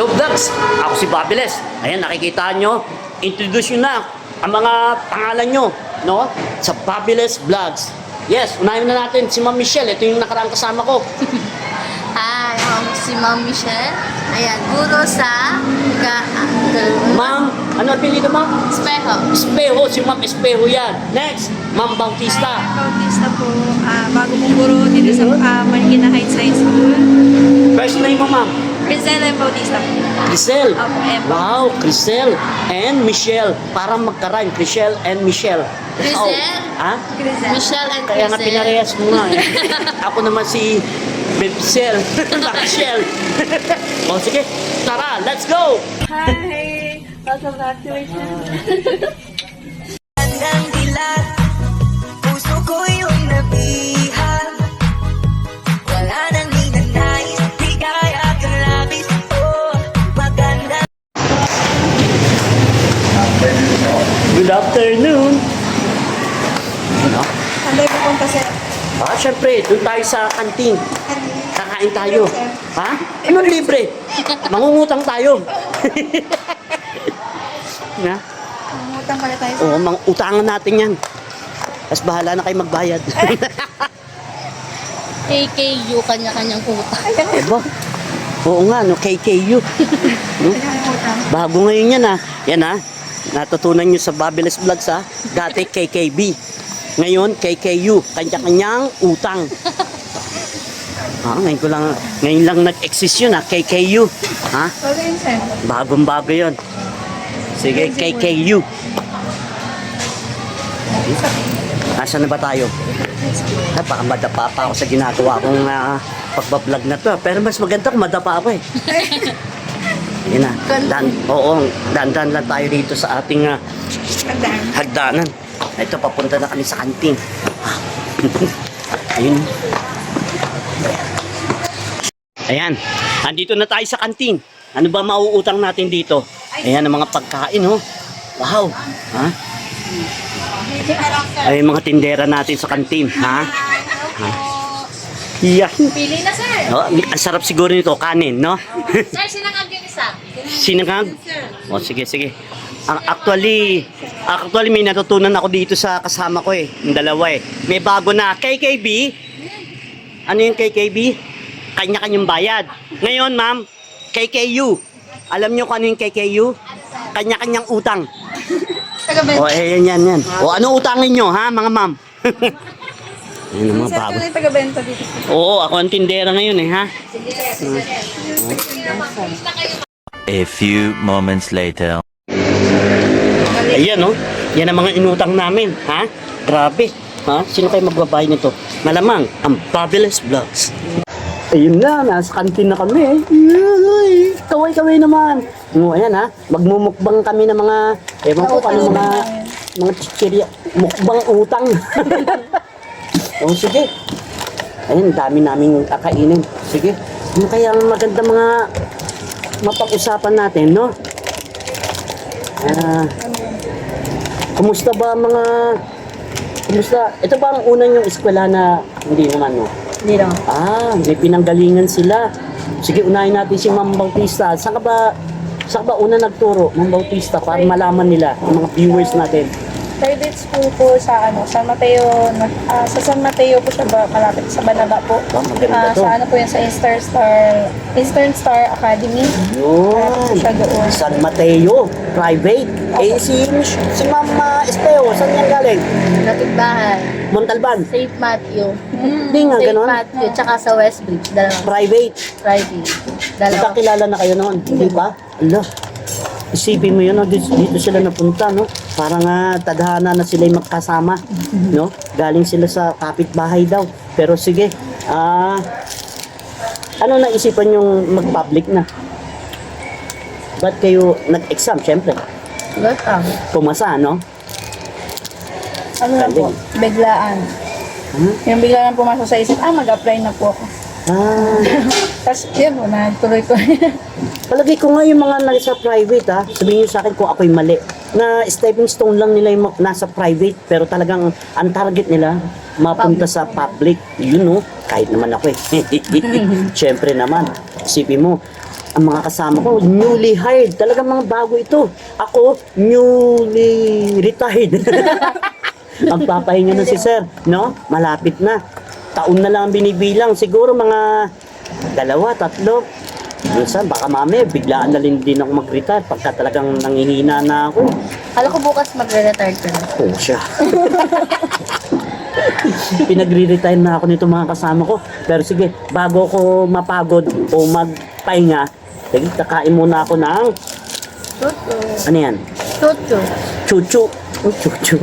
Hello vlogs! Ako si Babiles. Ayan, nakikita nyo. Introduce nyo na ang mga pangalan nyo, no? Sa Babiles Vlogs. Yes, unahin na natin si Ma'am Michelle. Ito yung nakaraang kasama ko. Hi, ako si Ma'am Michelle. Ayan, guro sa ga, Ma'am, ano apelido ma'am? Espejo. Espejo, si Ma'am Espejo yan. Next, Ma'am Bautista. Bautista po, ah, bago pong guro dito sa uh, Marikina Heights High School. First name mo ma'am? Rizal and Bautista. Crisel. Opo, Em. Wow, Crisel and Michelle. Parang magkarime, Crisel and Michelle. Crisel? Ha? Rizal. Michelle and Kaya nga Crisel. pinarehas mo nga. eh. Ako naman si Bebsel. Michelle. o sige, tara, let's go! Hi! Welcome back to my channel. Handang dilat, Good afternoon! Ano? Saan tayo pupunta sir? Ah, syempre, doon tayo sa kantin. Kakain tayo. Ha? Anong libre? Mangungutang tayo. na? Mangutang pala tayo. Oo, mang utangan natin yan. Tapos bahala na kayo magbayad. KKU, kanya-kanyang utang. Eba? Oo nga, no, KKU. no? Bago ngayon yan ha. Yan ha. Natutunan nyo sa Babiles Vlogs ha. Dati KKB. Ngayon, KKU. Kanya-kanyang utang. Ah, ngayon ko lang, ngayon lang nag-exist yun ha. KKU. Ha? Bagong bago yun. Sige, KKU. Nasaan na ba tayo? Ay, baka madapa pa ako sa ginagawa kong uh, pagbablog na to. Pero mas maganda kung madapa ako eh. Yan na. Dan, oo, dandan lang tayo dito sa ating ah, Tandaan. hagdanan. Ito, papunta na kami sa kantin. Ayun. Ayan. Andito na tayo sa kantin. Ano ba mauutang natin dito? Ayan ang mga pagkain, oh. Wow. Ha? Ay, mga tindera natin sa kantin, ha? ha? Yan. Pili na, sir. Oh, ang sarap siguro nito, kanin, no? Sir, isa. Sinangag? O, sige, sige. Ang actually, actually may natutunan ako dito sa kasama ko eh. Yung dalawa eh. May bago na. KKB? Ano yung KKB? Kanya-kanyang bayad. Ngayon, ma'am, KKU. Alam niyo kung ano yung KKU? Kanya-kanyang utang. O, eh, yan, yan, yan. O, ano utangin nyo, ha, mga ma'am? Yan ang mga Sir, bago. yung taga-benta dito? Oo, ako ang tindera ngayon eh, ha? A few moments later. Ayan, oh. Yan ang mga inutang namin, ha? Grabe. Ha? Sino kayo magbabayad nito? Malamang, ang Fabulous Vlogs. Ayun na, nasa kantin na kami. Yay! Kaway-kaway naman. O, ayan ha, magmumukbang kami ng mga, ewan ko paano mga, mga chichirya, mukbang utang. o, sige. Ayun, dami naming kakainin. Sige. Ano kaya ang maganda mga mapag-usapan natin, no? Ah, kumusta ba mga Kumusta? Ito ba ang unang yung eskwela na hindi naman, no? Hindi lang. Ah, may pinanggalingan sila. Sige, unahin natin si Ma'am Bautista. Saan ka ba, saan ka ba una nagturo, Ma'am Bautista, para malaman nila, ang mga viewers natin? Private school po sa ano, San Mateo, na- ah, sa San Mateo po siya ba, malapit sa Banaba po. To. sa ano po yan, sa Eastern Star, Eastern Star Academy. Yun. Siya doon. San Mateo, private. Eh, si, si Ma'am uh, Esteo, saan yan galing? Kapitbahay. Montalban. St. Matthew. Hindi nga, St. ganon. Matthew, tsaka sa Westbridge. Dalawa. Private. Friday. Dalawa. Magkakilala na kayo noon, hindi ba? Ala, isipin mo yun, no? dito, dito sila napunta, no? Parang nga tadhana na sila magkasama, no? Galing sila sa kapitbahay daw. Pero sige, ah, ano naisipan yung mag-public na? Ba't kayo nag-exam, syempre? Gatang. Pumasa, no? Ano na po, biglaan. Hmm? Yung biglaan pumasok sa isip, ah, mag-apply na po ako. Ah, Tapos, yun po, natuloy ko. palagay ko nga yung mga nasa private, ha? Sabihin nyo sa akin kung ako'y mali. Na stepping stone lang nila yung nasa private, pero talagang ang target nila, mapunta sa public. Yun, no? Kahit naman ako eh. Siyempre naman, isipin mo, ang mga kasama ko, newly hired. Talagang mga bago ito. Ako, newly retired. ang papahinga na si sir, no? Malapit na. Taon na lang ang binibilang. Siguro mga dalawa, tatlo. Minsan, baka mami, biglaan na rin din ako mag-retire pagka talagang nangihina na ako. Kala ko bukas magre-retire ka na. Oo siya. Pinagre-retire na ako nito mga kasama ko. Pero sige, bago ko mapagod o magpahinga, sige, kakain muna ako ng, Tutu. ano yan? Tutu. Chuchu. Oh, chuchu.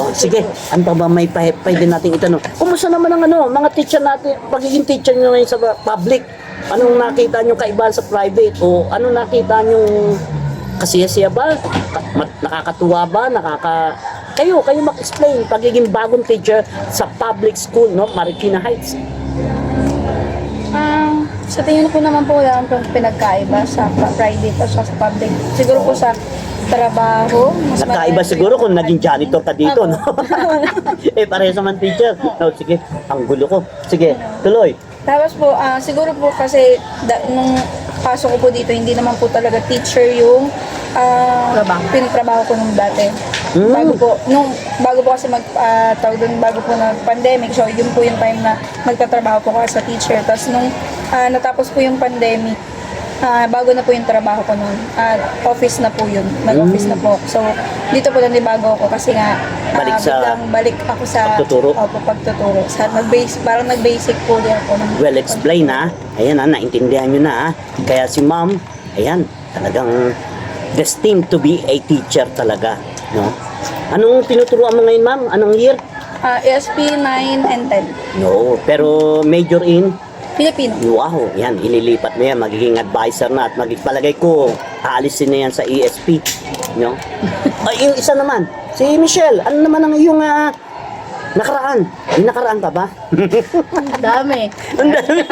oh, sige, ano pa ba may pwede nating itanong? Kumusta naman ang ano, mga teacher natin, pagiging teacher nyo ngayon sa public? Anong nakita nyo kaibahan sa private? O ano nakita nyo kasiyasiya ba? Nakakatuwa ba? Nakaka... Kayo, kayo mag-explain pagiging bagong teacher sa public school, no? Marikina Heights. Ah, sa tingin ko naman po wala pong pinagkaiba sa private at sa public. Siguro po sa trabaho. mas Nagkaiba siguro kung naging janitor ka dito, no? eh, parehas naman teacher. No, sige, ang gulo ko. Sige, tuloy. Tapos po, ah, siguro po kasi da, nung pasok ko po dito, hindi naman po talaga teacher yung ah, Trabaho. pinatrabaho ko nung dati. Mm. Bago po, nung, bago po kasi mag, ah, tawag dun, bago po na pandemic, so yun po yung time na magtatrabaho po ako as a teacher. Tapos nung ah, natapos po yung pandemic, ah, bago na po yung trabaho ko noon. At office na po yun. Nag-office na po. So, dito po lang bago ako kasi nga ah, Balik sa biglang balik ako sa pagtuturo? Opo, pagtuturo. Sa, nag-base, parang nag-basic po din ako. ng- Well explain ha. Ayan ha, naintindihan nyo na ha. Kaya si ma'am, ayan, talagang destined to be a teacher talaga. No? Anong tinuturuan mo ngayon ma'am? Anong year? Ah, ESP 9 and 10. No, pero major in Filipino. Wow, yan, ililipat mo yan, magiging advisor na at magpalagay ko, aalisin na yan sa ESP. No? Ay, yung isa naman, si Michelle, ano naman ang iyong ah, nakaraan? May nakaraan ka ba? Dami. Ang dami.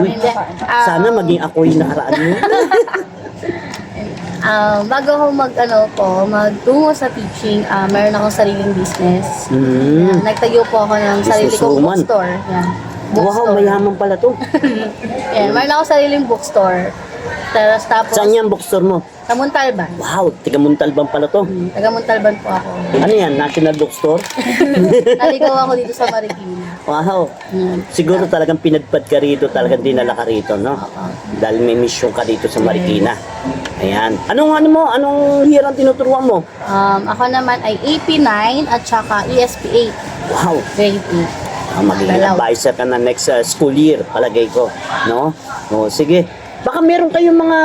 Uy, Hindi. Ah, sana maging ako yung nakaraan mo. ah, bago ako mag, ano po, magtungo sa teaching, ah, meron akong sariling business. Mm. Yan, nagtayo po ako ng sarili kong Businesswoman. bookstore. Yan. Wow, mayaman pala to. Yan, meron akong sariling bookstore. Tapos, tapos, Saan yan bookstore mo? sa Muntalban. Wow, tiga Muntalban pala to. Hmm, Taga Muntalban po ako. Ano yan, National Bookstore? Naligaw ako dito sa Marikina. Wow. Hmm. Siguro talagang pinadpad ka rito, talagang dinala ka rito, no? Dahil may mission ka dito sa Marikina. Ayan. Anong ano mo? Anong year ang tinuturuan mo? Um, ako naman ay AP9 at saka ESP8, Wow. grade 8. Ah, magiging Dalaw. advisor ka na next uh, school year, palagay ko. No? O, sige. Baka meron kayong mga,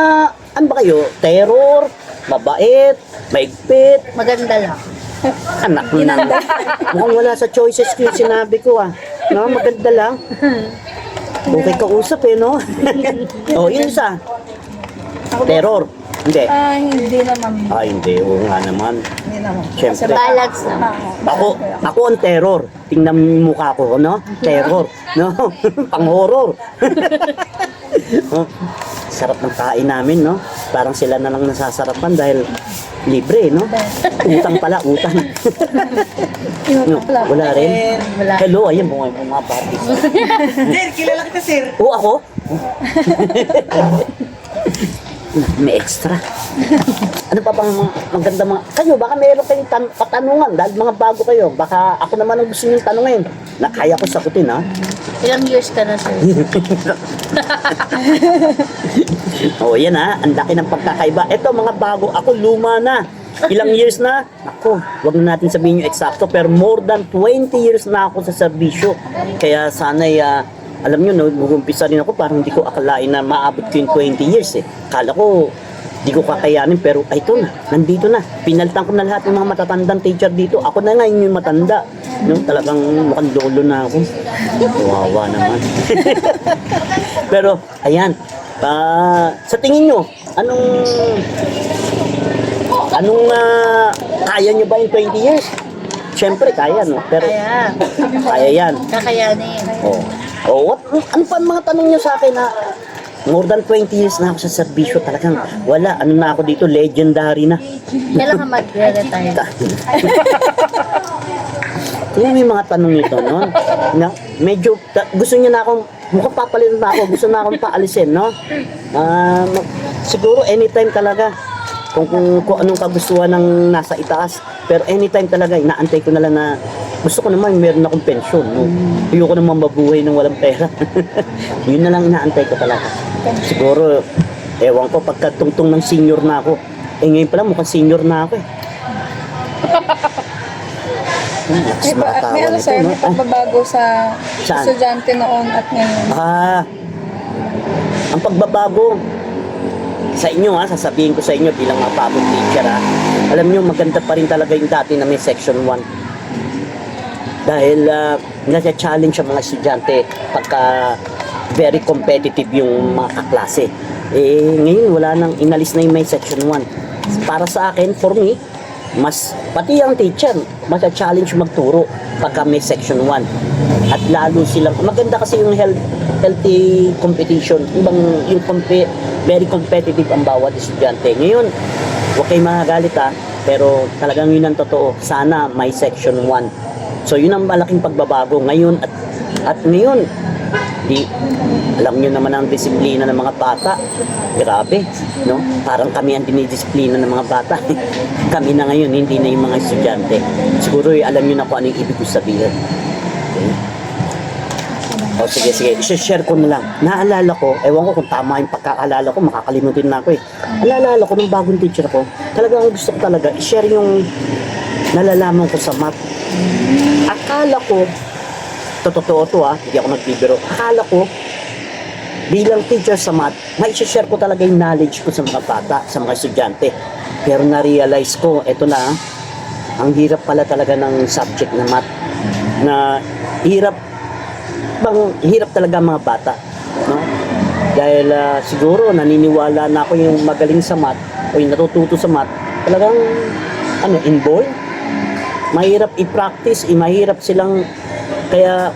ano ba kayo? Terror, mabait, maigpit, Maganda lang. anak mo na. Mukhang wala sa choices ko yung sinabi ko ah. No, maganda lang. Okay ka usap eh, no? o, yun isa. Terror. Hindi. Ah, hindi naman. Ah, hindi. Oo nga naman. Hindi naman. Siyempre. Kasi baka- Balance. Ah, Ako, ako ang terror. Tingnan mo yung mukha ko, no? Terror. No? Pang-horror. oh, sarap ng kain namin, no? Parang sila na lang nasasarapan dahil libre, no? Utang pala, utang. no, wala rin. Wala. Hello, ayan, mga mga parties. Sir, kilala kita, sir. Oo, ako? May extra. ano pa bang maganda mga... Kayo, baka meron kayong tan- katanungan dahil mga bago kayo. Baka ako naman ang gusto nyo tanungin. Na kaya ko sagutin, ha? Ilang years ka na, sir? Oo, yan ha. Ang laki ng pagkakaiba. Ito, mga bago. Ako, luma na. Ilang years na? Ako, wag na natin sabihin yung eksakto. Pero more than 20 years na ako sa serbisyo. Kaya sana'y... ah, alam nyo, no, nag-umpisa rin ako, parang hindi ko akalain na maabot ko yung 20 years eh. Kala ko, di ko kakayanin, pero ay, ito na, nandito na. Pinaltan ko na lahat ng mga matatandang teacher dito. Ako na ngayon yung matanda. No, talagang mukhang lolo na ako. Kawawa naman. pero, ayan, ah, sa tingin nyo, anong anong ah, kaya nyo ba yung 20 years? Siyempre, kaya, no? Pero, Kaya. kaya yan. Kakayanin. Oh. Oh, what, ano pa ang mga tanong niyo sa akin na more than 20 years na ako sa serbisyo talagang wala ano na ako dito legendary na Kailan ka mo yung mga tanong nito noon na medyo ta- gusto niyo na akong mukhang papalitan na ako. Gusto na akong paalisin, no? Ah, ma- siguro anytime talaga. Kung, kung, kung anong kagustuhan ng nasa itaas. Pero anytime talaga, inaantay ko na lang na gusto ko naman meron akong pensyon. No? Ayoko naman mabuhay ng walang pera. Yun na lang inaantay ko talaga. Siguro, ewan ko, pagka tungtong ng senior na ako. Eh ngayon pala, mukhang senior na ako eh. Hmm, May, makatawa may ano sir, may Ah, pagbabago sa Saan? estudyante noon at ngayon. Ah, ang pagbabago sa inyo ha, sasabihin ko sa inyo bilang bagong teacher ha. Alam nyo, maganda pa rin talaga yung dati na may section 1. Dahil uh, nasa-challenge ang mga estudyante pagka very competitive yung mga kaklase. Eh, ngayon wala nang inalis na yung may section 1. Para sa akin, for me, mas pati ang teacher mas challenge magturo pagka may section 1 at lalo silang maganda kasi yung health, healthy competition. Ibang yung compe, very competitive ang bawat estudyante. Ngayon huwag kayong magagalit ha? Pero talagang yun ang totoo. Sana may section 1 so yun ang malaking pagbabago ngayon at at ngayon. Di alam nyo naman ang disiplina ng mga bata. Grabe no? Parang kami ang dinidisiplina ng mga bata. Kami na ngayon hindi na yung mga estudyante. Siguro eh, alam nyo na kung ano yung ibig ko sabihin. Okay? O sige sige share ko na lang naalala ko ewan ko kung tama yung pagkaalala ko makakalimutin na ako eh naalala ko nung bagong teacher ko talagang gusto ko talaga i-share yung nalalaman ko sa math akala ko totoo to ah, hindi ako nagbibiro. Akala ko, bilang teacher sa math, may share ko talaga yung knowledge ko sa mga bata, sa mga estudyante. Pero na-realize ko, eto na, ah, ang hirap pala talaga ng subject na math. Na hirap, bang hirap talaga mga bata. No? Dahil ah, siguro naniniwala na ako yung magaling sa math o yung natututo sa math, talagang ano, involved mahirap i-practice, eh, mahirap silang kaya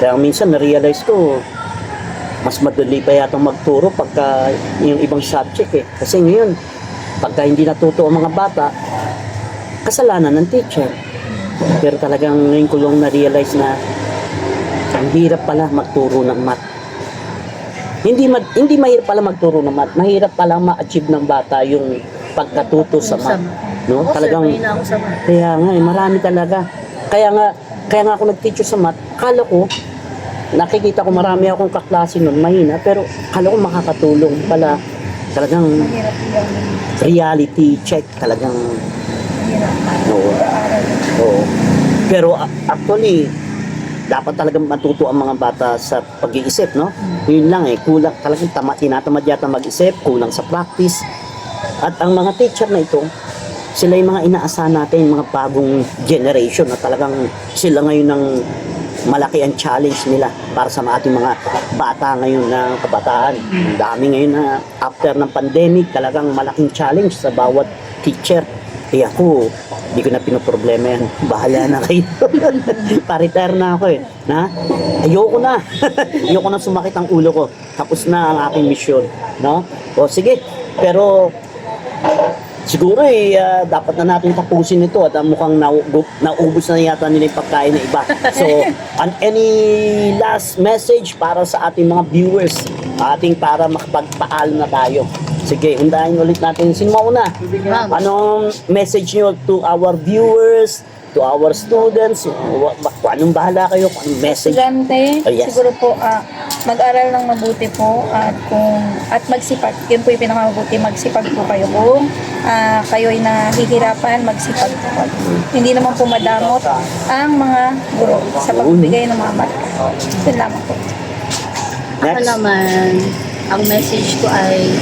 kaya minsan na-realize ko mas madali pa yata magturo pagka yung ibang subject eh. Kasi ngayon, pagka hindi natuto ang mga bata, kasalanan ng teacher. Pero talagang ngayon ko lang na-realize na ang hirap pala magturo ng math. Hindi ma- hindi mahirap pala magturo ng math. Mahirap pala ma-achieve ng bata yung pagkatuto sa math. No? Talagang kaya nga, eh, marami talaga. Kaya nga, kaya nga ako nag-teach sa math, kala ko, nakikita ko marami akong kaklase nun, mahina, pero kala ko makakatulong pala. Talagang reality check, talagang, oo. Oo. Pero actually, dapat talagang matuto ang mga bata sa pag-iisip, no? Yun lang eh, kulang, talagang tama, tinatamad yata mag-isip, kulang sa practice. At ang mga teacher na ito, sila yung mga inaasahan natin, yung mga bagong generation na talagang sila ngayon ng malaki ang challenge nila para sa ating mga bata ngayon na kabataan. Ang dami ngayon na after ng pandemic, talagang malaking challenge sa bawat teacher. Eh ako, hindi ko na pinoproblema yan. Bahala na kayo. Pa-retire na ako eh. Na? Ayoko na. Ayoko na sumakit ang ulo ko. Tapos na ang aking mission. No? O sige. Pero Siguro eh, ah, dapat na natin tapusin ito at ah, mukhang naubos, naubos na yata nila yung pagkain ng iba. So, an any last message para sa ating mga viewers, ating para makapagpaalam na tayo. Sige, undahin ulit natin. Sino mauna? Anong message nyo to our viewers, to our students? Wa- Kung anong bahala kayo, kung anong message. estudyante, Oh, yes. siguro po ah, mag-aral ng mabuti po at kung at magsipag. Yun po yung pinakamabuti, magsipag po kayo. Kung ah, kayo ay nahihirapan, magsipag po kayo. Hindi naman po madamot ang mga guro sa pagbibigay ng mga bata. Yun lamang po. Ako Next. naman, ang message ko ay,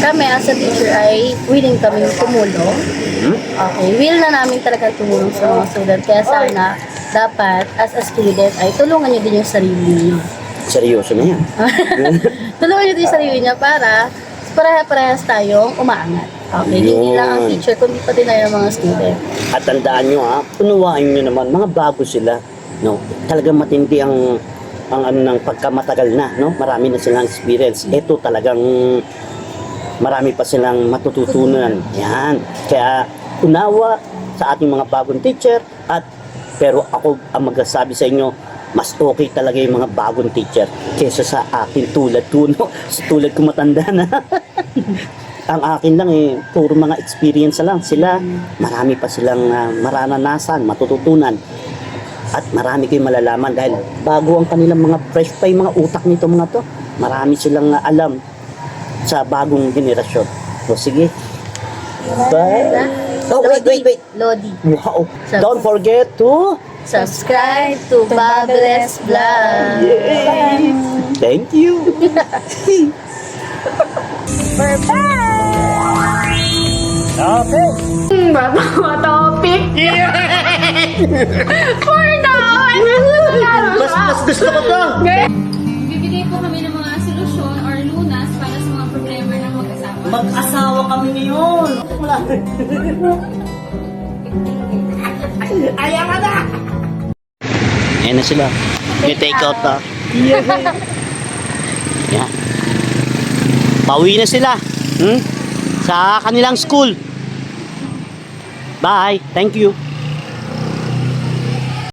kami as a teacher ay willing kami tumulong. Hmm? Okay, will na namin talaga tumulong sa mga student. Kaya sana, dapat as a student ay tulungan nyo din yung sarili niyo. Seryoso na yan. tulungan nyo din yung sarili niyo para pareha-parehas tayong umaangat. Okay, hindi Yun. lang ang teacher, kundi pati na yung mga student. At tandaan nyo ha, punuwain nyo naman, mga bago sila. No? Talagang matindi ang ang ano ng pagkamatagal na, no? Marami na silang experience. Ito talagang marami pa silang matututunan. Yan. Kaya unawa sa ating mga bagong teacher at pero ako ang magsasabi sa inyo, mas okay talaga yung mga bagong teacher kesa sa akin tulad ko, no? Tulad ko matanda na. Ang akin lang eh, puro mga experience lang. Sila, marami pa silang ah, mararanasan, matututunan. At marami kayong malalaman dahil bago ang kanilang mga fresh pa yung mga utak nito mga to. Marami silang alam sa bagong generasyon. So sige. Bye. Oh, wait, wait, wait. Lodi. Wow. Don't forget to Subscribe to Bubbles Vlog. Thank you. topic. For now, Mas, mas gusto ko to. Bibigay po kami ng mga solusyon or lunas para sa mga problema ng mag-asawa. Mag-asawa kami ngayon. Wala. Ayaw ka na. Ayan na sila. May take out na. Yan. Pauwi na sila. Hmm? Sa kanilang school. Bye. Thank you.